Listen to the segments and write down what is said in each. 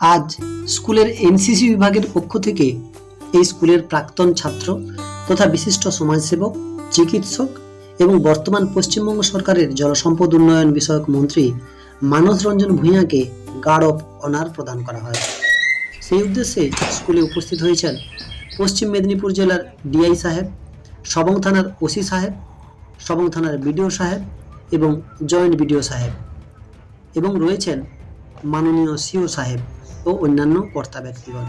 আজ স্কুলের এনসিসি বিভাগের পক্ষ থেকে এই স্কুলের প্রাক্তন ছাত্র তথা বিশিষ্ট সমাজসেবক, চিকিৎসক এবং বর্তমান পশ্চিমবঙ্গ সরকারের জলসম্পদ উন্নয়ন বিষয়ক মন্ত্রী মানস রঞ্জন ভূঁইয়াকে গার্ড অফ অনার প্রদান করা হয়। সেই উদ্দেশ্যে স্কুলে উপস্থিত হয়েছেন পশ্চিম মেদিনীপুর জেলার ডিআই সাহেব, সবং থানার ওসি সাহেব, সবং থানার বিডিও সাহেব এবং জয়েন্ট বিডিও সাহেব এবং রয়েছেন মাননীয় সিও সাহেব। ও অন্যান্য কর্তা ব্যক্তিগণ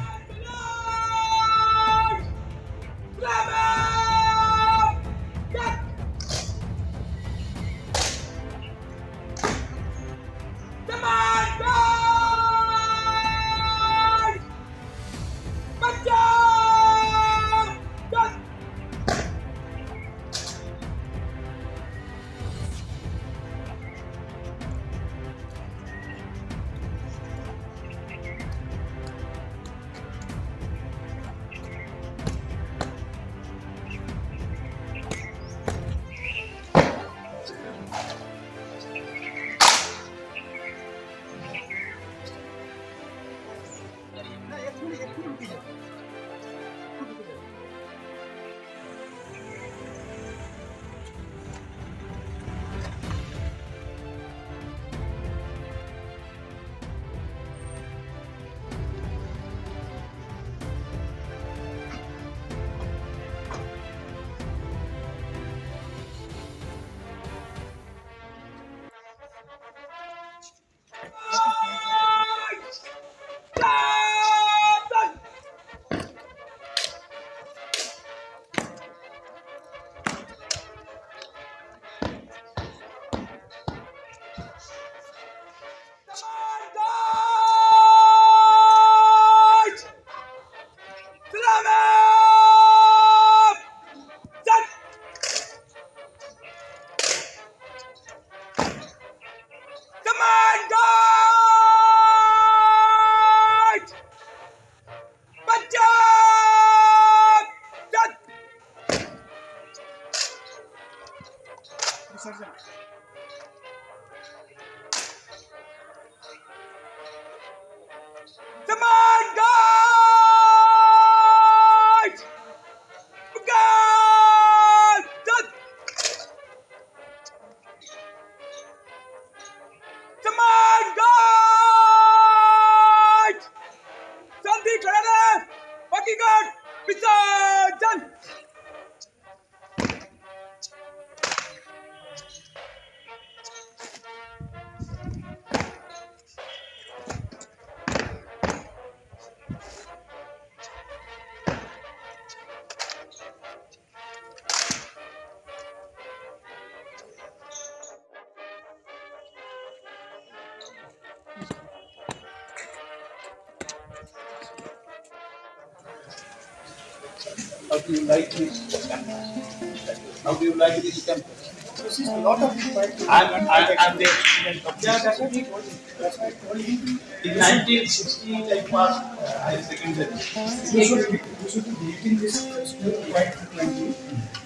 How do you like this campus? How do you like this campus? This is a lot of people. I'm, I'm, I'm the student of Yeah, that's what he told me. That's what I told him. In 1960, I passed uh, higher secondary. You should, be- you should be making this school quite frequently.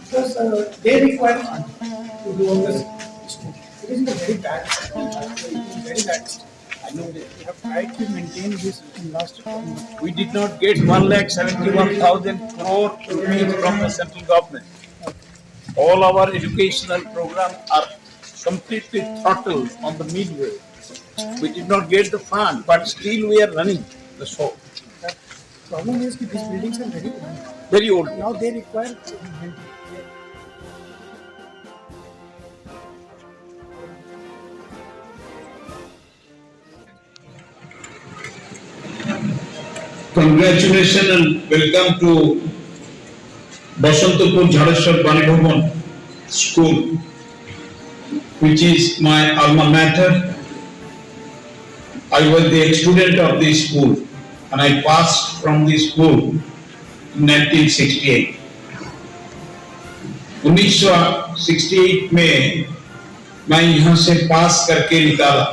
Because uh, they require fund to do all this school. It is in a very bad, state. very bad. state. I know that. We have tried to maintain this in last. We did not get one lakh seventy-one thousand crore rupees from the central government. All our educational programs are completely throttled on the midway. We did not get the fund, but still we are running the show. that Problem is that these buildings are very old. Very old. Now they require. Congratulations and welcome to Basantapur Jhareshwar Bani Bhavan School, which is my alma mater. I was the student of this school and I passed from this school in 1968. 1968 में मैं यहाँ से पास करके निकाला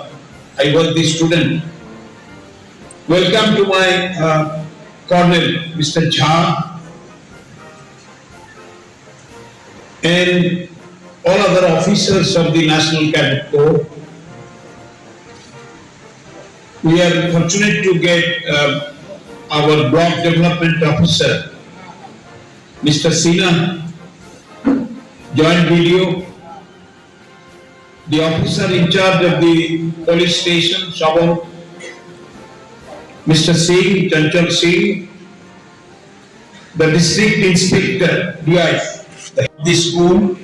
I was the student Welcome to my uh, Colonel, Mr. and all other officers of the National Cadet Corps. we are fortunate to get uh, our block development officer, Mr. Sina, joint video. The officer in charge of the police station, Sabon, Mr. Singh, Chanchal Singh, the district inspector, DI, the school,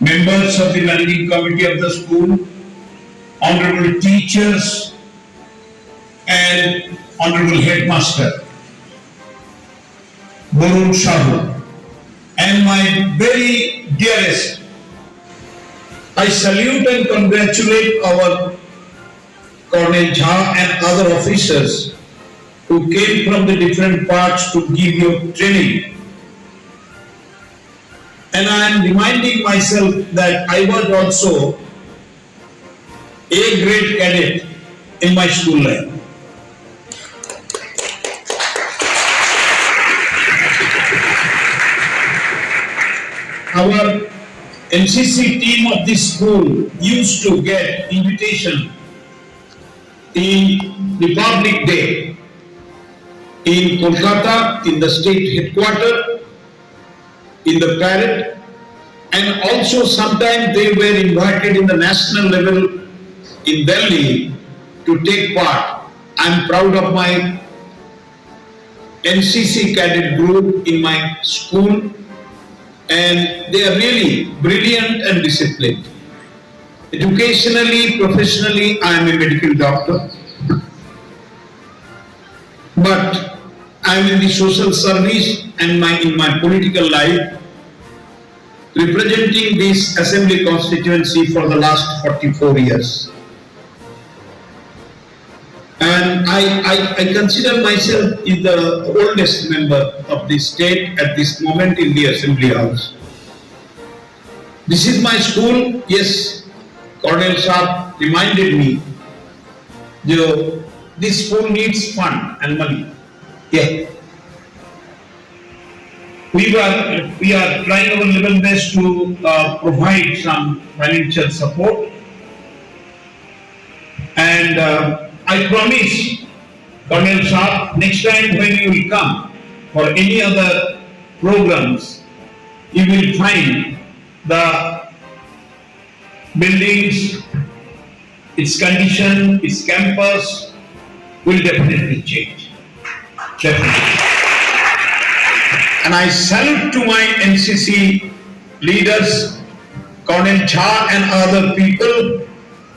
members of the managing committee of the school, honorable teachers, and honorable headmaster, Borun Shahu, and my very dearest, I salute and congratulate our Colonel Jha and other officers who came from the different parts to give you training. And I am reminding myself that I was also a great cadet in my school life. Our NCC team of this school used to get invitation in Republic Day in Kolkata, in the state headquarters, in the parade, and also sometimes they were invited in the national level in Delhi to take part. I'm proud of my NCC cadet group in my school and they are really brilliant and disciplined. Educationally, professionally, I am a medical doctor. But I am in the social service and my, in my political life, representing this assembly constituency for the last 44 years. And I, I, I consider myself is the oldest member of the state at this moment in the assembly house. This is my school, yes, Colonel Saab reminded me, know, this school needs fund and money. Yeah. We were, we are trying our level best to uh, provide some financial support. And uh, I promise, Colonel Saab, next time when you will come for any other programs, you will find the buildings, its condition, its campus will definitely change. And I salute to my NCC leaders, Colonel Jha and other people,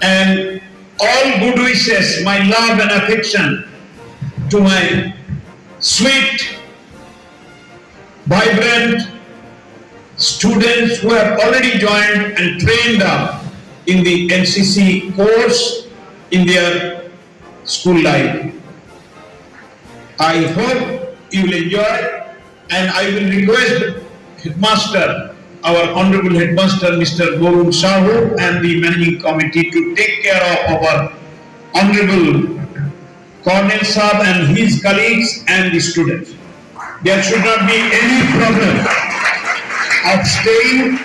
and all good wishes, my love and affection to my sweet, vibrant students who have already joined and trained up in the NCC course in their school life. I hope you will enjoy and I will request headmaster, our honorable headmaster, Mr. Gorun Sahu and the managing committee to take care of our honorable Colonel Saab and his colleagues and the students. There should not be any problem of staying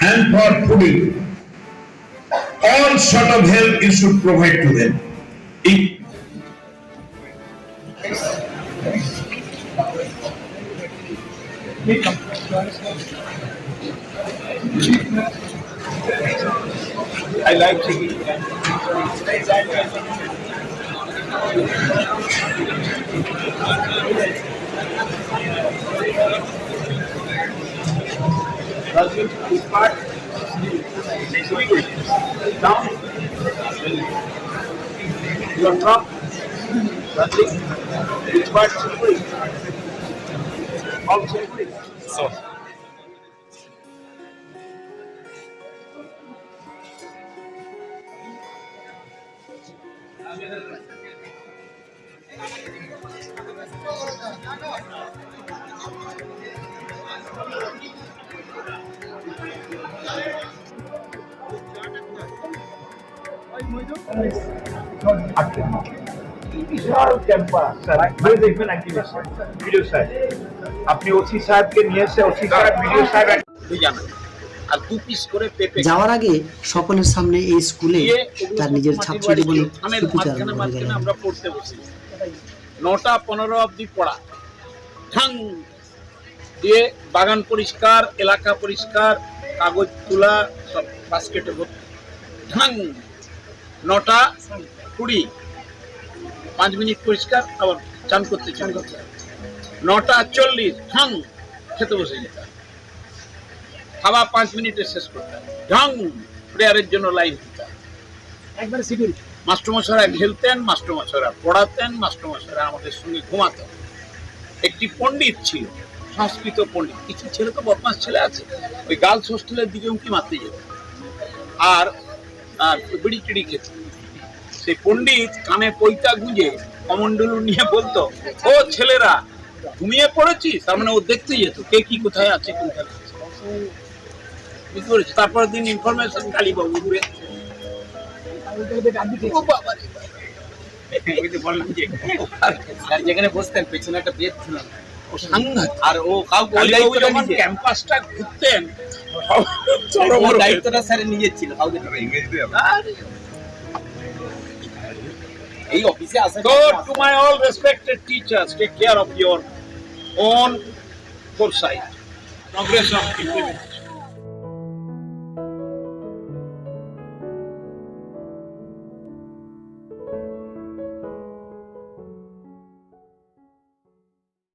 and for fooding. All sort of help you should provide to them. I like which part? Down? You are from? Rajat, which part? So. Active. Visual camper, sir. Where is the activation? Video side. আপনি OC সাহেবকে নিয়ে এসে OC সাহেব video সাহেব তুই আর দু piece করে পেঁপে যাওয়ার আগে সকলের সামনে এই স্কুলে তার নিজের ছাত্র জীবনে দিয়ে ধানের স্মৃতিচারণ মাঝখানে মাঝখানে আমরা পড়তে বসি। নটা পনেরো অবধি পড়া। ঠাং দিয়ে বাগান পরিষ্কার এলাকা পরিষ্কার কাগজ তোলা সব বাস্কেটে ভর্তি। ঢাং! নটা কুড়ি। পাঁচ মিনিট পরিষ্কার আবার চান করতে চান। করতে নটা চল্লিশ ঢাং খেতে বসে যেতাম খাওয়া পাঁচ মিনিটে শেষ করতাম ঢং প্রেয়ারের জন্য লাইন দিতাম একবারে শিডিউল খেলতেন পড়াতেন আমাদের সঙ্গে ঘুমাতেন। একটি পণ্ডিত ছিল সংস্কৃত পণ্ডিত। কিছু ছেলে তো বদমাস ছেলে আছে। ওই গার্লস হোস্টেলের দিকে উঁকি মারতে যেত। আর আর বিড়ি টিড়ি খেত। সেই পণ্ডিত কানে পৈতা গুঁজে কমন্ডলু নিয়ে বলতো ও ছেলেরা ঘুমিয়ে পড়েছিস? তার মানে ও দেখতে যেত। কে কি কোথায় আছে কোথায় আছে? তারপরের দিন ইনফরমেশন কালীবাবু যেখানে ক্যাম্পাসটা ঘুরতেন এই অফিসে আসা to my all respected teachers take care of your own foresight. Progress of.